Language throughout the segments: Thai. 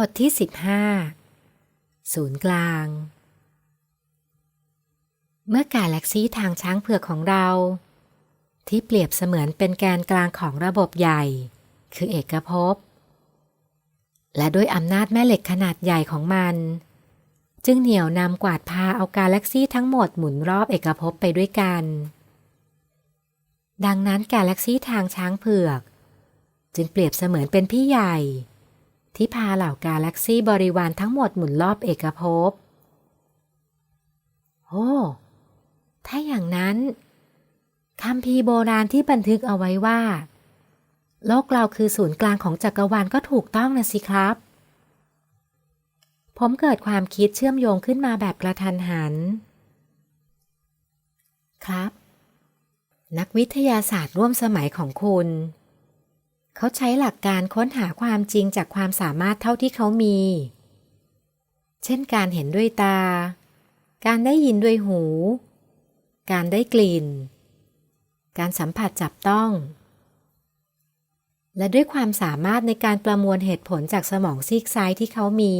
บทที่ 15 ศูนย์กลาง เมื่อกาแล็กซี่ทางช้างเผือกของเรา ที่เปรียบเสมือนเป็นแกนกลางของระบบใหญ่ คือเอกภพ และด้วยอำนาจแม่เหล็กขนาดใหญ่ของมัน จึงเหนี่ยวนำกวาดพาเอากาแล็กซี่ทั้งหมดหมุนรอบเอกภพไปด้วยกัน ดังนั้นกาแล็กซี่ทางช้างเผือก จึงเปรียบเสมือนเป็นพี่ใหญ่ ที่พาเหล่ากาแล็กซี่บริวารทั้งหมดหมุนรอบเอกภพ โอ้ ถ้าอย่างนั้นคำพีโบราณที่บันทึกเอาไว้ว่า โลกเราคือศูนย์กลางของจักรวาลก็ถูกต้องนะสิครับ ผมเกิดความคิดเชื่อมโยงขึ้นมาแบบกระทันหัน ครับ นักวิทยาศาสตร์ร่วมสมัยของคุณ เขาใช้หลักการค้นหาความจริงจากความสามารถเท่าที่เขามี เช่นการเห็นด้วยตา การได้ยินด้วยหู การได้กลิ่น การสัมผัสจับต้อง และด้วยความสามารถในการประมวลเหตุผลจากสมองซีกซ้ายที่เขามี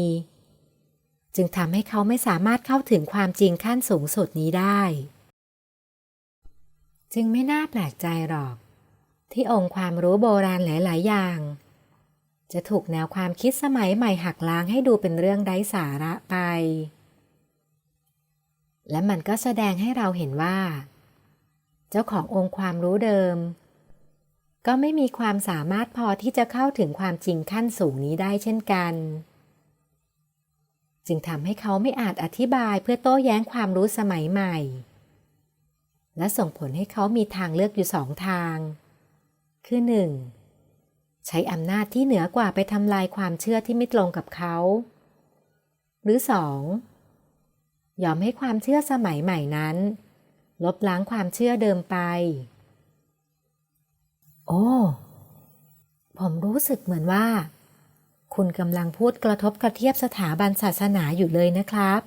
จึงทำให้เขาไม่สามารถเข้าถึงความจริงขั้นสูงสุดนี้ได้ จึงไม่น่าแปลกใจหรอก ที่องค์ความรู้โบราณหลาย ๆ อย่าง จะถูกแนวความคิดสมัยใหม่หักล้างให้ดูเป็นเรื่องไร้สาระไป และมันก็แสดงให้เราเห็นว่า เจ้าขององค์ความรู้เดิม ก็ไม่มีความสามารถพอที่จะเข้าถึงความจริงขั้นสูงนี้ได้เช่นกัน จึงทำให้เขาไม่อาจอธิบายเพื่อโต้แย้งความรู้สมัยใหม่ และส่งผลให้เขามีทางเลือกอยู่สองทาง คือหนึ่งใช้อำนาจที่เหนือกว่าไปทำลายความเชื่อที่ไม่ตรงกับเขา หรือสองยอมให้ความเชื่อสมัยใหม่นั้น ลบล้างความเชื่อเดิมไป โอ้ ผมรู้สึกเหมือนว่า คุณกำลังพูดกระทบกระเทียบสถาบันศาสนาอยู่เลยนะครับ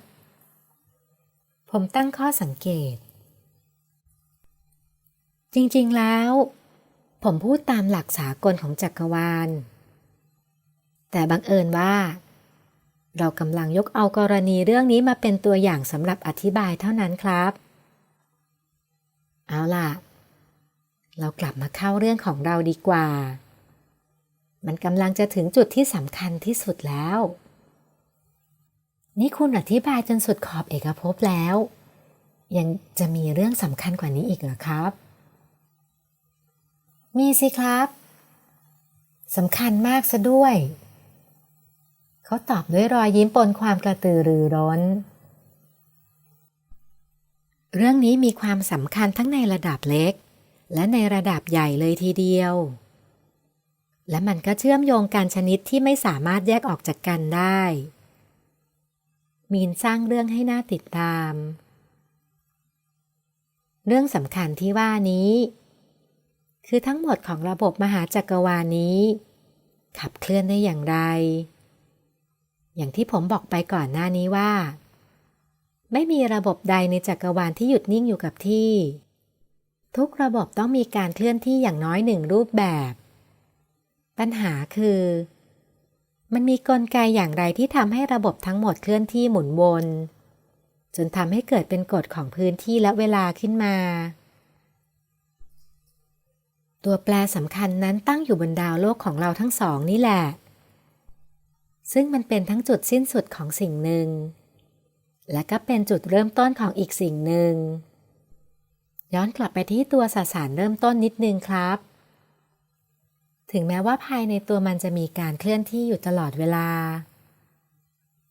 ผมตั้งข้อสังเกต จริง ๆ แล้ว ผมพูดตามหลักสากลของจักรวาล แต่บังเอิญว่า เรากำลังยกเอากรณีเรื่องนี้มาเป็นตัวอย่างสำหรับอธิบายเท่านั้นครับ เอาล่ะ เรากลับมาเข้าเรื่องของเราดีกว่า มันกำลังจะถึงจุดที่สำคัญที่สุดแล้ว นี่คุณอธิบายจนสุดขอบเอกภพแล้ว ยังจะมีเรื่องสำคัญกว่านี้อีกเหรอครับ มีสิครับสำคัญมากซะด้วย เขาตอบด้วยรอยยิ้มปนความกระตือรือร้น เรื่องนี้มีความสำคัญทั้งในระดับเล็ก และในระดับใหญ่เลยทีเดียว และมันก็เชื่อมโยงกันชนิดที่ไม่สามารถแยกออกจากกันได้ มีนสร้างเรื่องให้น่าติดตาม เรื่องสำคัญที่ว่านี้ คือทั้งหมดของระบบมหาจักรวาลนี้ ขับเคลื่อนได้อย่างไร อย่างที่ผมบอกไปก่อนหน้านี้ว่า ไม่มีระบบใดในจักรวาลที่หยุดนิ่งอยู่กับที่ ทุกระบบต้องมีการเคลื่อนที่อย่างน้อยหนึ่งรูปแบบ ปัญหาคือ มันมีกลไกอย่างไรที่ทำให้ระบบทั้งหมดเคลื่อนที่หมุนวนจนทำให้เกิดเป็นกฎของพื้นที่และเวลาขึ้นมา ตัวแปรสำคัญนั้นตั้งอยู่บนดาวโลกของเราทั้งสองนี่แหละ ซึ่งมันเป็นทั้งจุดสิ้นสุดของสิ่งหนึ่ง และก็เป็นจุดเริ่มต้นของอีกสิ่งหนึ่ง ย้อนกลับไปที่ตัวสสารเริ่มต้นนิดนึงครับ ถึงแม้ว่าภายในตัวมันจะมีการเคลื่อนที่อยู่ตลอดเวลา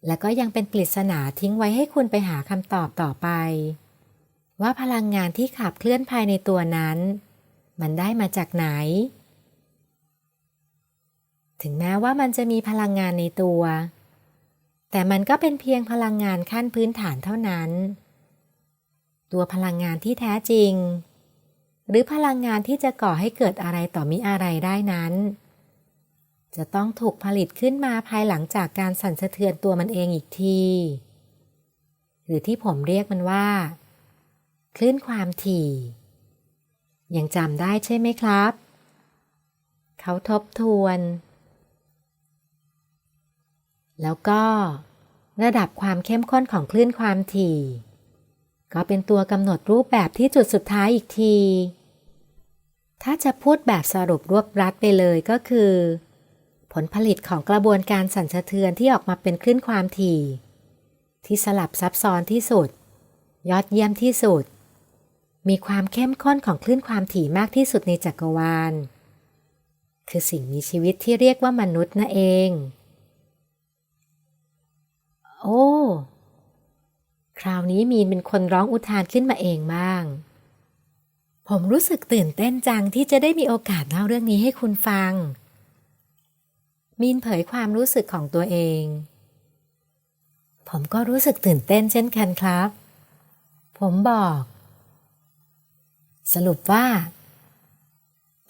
และก็ยังเป็นปริศนาทิ้งไว้ให้คุณไปหาคำตอบต่อไป ว่าพลังงานที่ขับเคลื่อนภายในตัวนั้น มันได้มาจากไหน ถึงแม้ว่ามันจะมีพลังงานในตัว แต่มันก็เป็นเพียงพลังงานขั้นพื้นฐานเท่านั้น ตัวพลังงานที่แท้จริง หรือพลังงานที่จะก่อให้เกิดอะไรต่อมิอะไรได้นั้น จะต้องถูกผลิตขึ้นมาภายหลังจากการสั่นสะเทือนตัวมันเองอีกที หรือที่ผมเรียกมันว่า คลื่นความถี่ ยังจำได้ใช่ไหมครับ เขาทบทวน แล้วก็ ระดับความเข้มข้นของคลื่นความถี่ ก็เป็นตัวกำหนดรูปแบบที่จุดสุดท้ายอีกที ถ้าจะพูดแบบสรุปรวบรัดไปเลยก็คือ ผลผลิตของกระบวนการสั่นสะเทือนที่ออกมาเป็นคลื่นความถี่ ที่สลับซับซ้อนที่สุด ยอดเยี่ยมที่สุด มีความเข้มข้นของคลื่นความถี่มากที่สุดในจักรวาล คือสิ่งมีชีวิตที่เรียกว่ามนุษย์นั่นเอง โอ้ คราวนี้มีนเป็นคนร้องอุทานขึ้นมาเองบ้าง ผมรู้สึกตื่นเต้นจังที่จะได้มีโอกาสเล่าเรื่องนี้ให้คุณฟัง มีนเผยความรู้สึกของตัวเอง ผมก็รู้สึกตื่นเต้นเช่นกันครับ ผมบอก สรุปว่า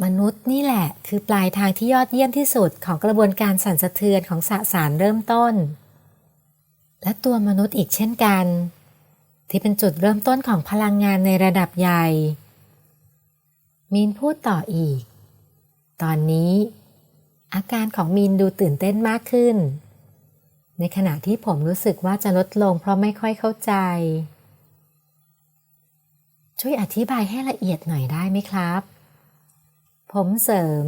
มนุษย์นี่แหละ คือปลายทางที่ยอดเยี่ยมที่สุดของกระบวนการสั่นสะเทือนของสสารเริ่มต้น และตัวมนุษย์อีกเช่นกัน ที่เป็นจุดเริ่มต้นของพลังงานในระดับใหญ่ มีนพูดต่ออีก ตอนนี้ อาการของมีนดูตื่นเต้นมากขึ้น ในขณะที่ผมรู้สึกว่าจะลดลงเพราะไม่ค่อยเข้าใจ ช่วยอธิบายให้ละเอียดหน่อยได้ไหมครับ ผมเสริม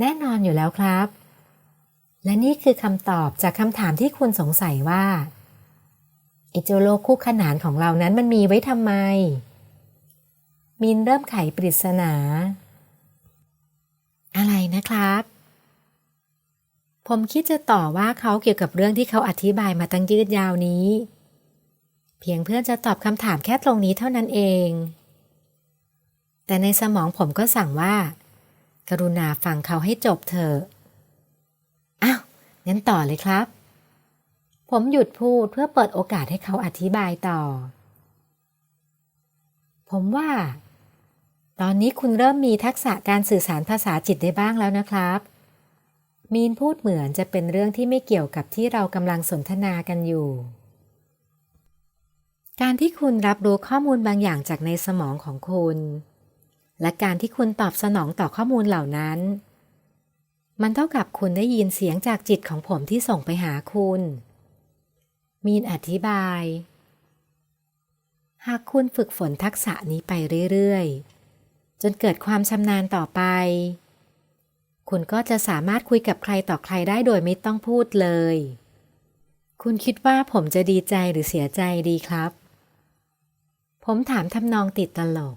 แน่นอนอยู่แล้วครับ และนี่คือคำตอบจากคำถามที่คุณสงสัยว่าไอเจ้าโลกคู่ขนานของเรานั้นมันมีไว้ทำไม มินเริ่มไขปริศนา อะไรนะครับ ผมคิดจะต่อว่าเขาเกี่ยวกับเรื่องที่เขาอธิบายมาตั้งยืดยาวนี้ เพียงเพื่อจะตอบคำถามแค่ตรงนี้เท่านั้นเอง แต่ในสมองผมก็สั่งว่า กรุณาฟังเขาให้จบเถอะอ้าวงั้นต่อเลยครับ ผมหยุดพูดเพื่อเปิดโอกาสให้เขาอธิบายต่อ ผมว่า ตอนนี้คุณเริ่มมีทักษะการสื่อสารภาษาจิตได้บ้างแล้วนะครับมีนพูดเหมือนจะเป็นเรื่องที่ไม่เกี่ยวกับที่เรากำลังสนทนากันอยู่ การที่คุณรับรู้ข้อมูลบางอย่างจากในสมองของคุณ และการที่คุณตอบสนองต่อข้อมูลเหล่านั้น มันเท่ากับคุณได้ยินเสียงจากจิตของผมที่ส่งไปหาคุณ มีนอธิบาย หากคุณฝึกฝนทักษะนี้ไปเรื่อยๆ จนเกิดความชำนาญต่อไป คุณก็จะสามารถคุยกับใครต่อใครได้โดยไม่ต้องพูดเลยคุณคิดว่าผมจะดีใจหรือเสียใจดีครับ ผมถามทำนองติดตลก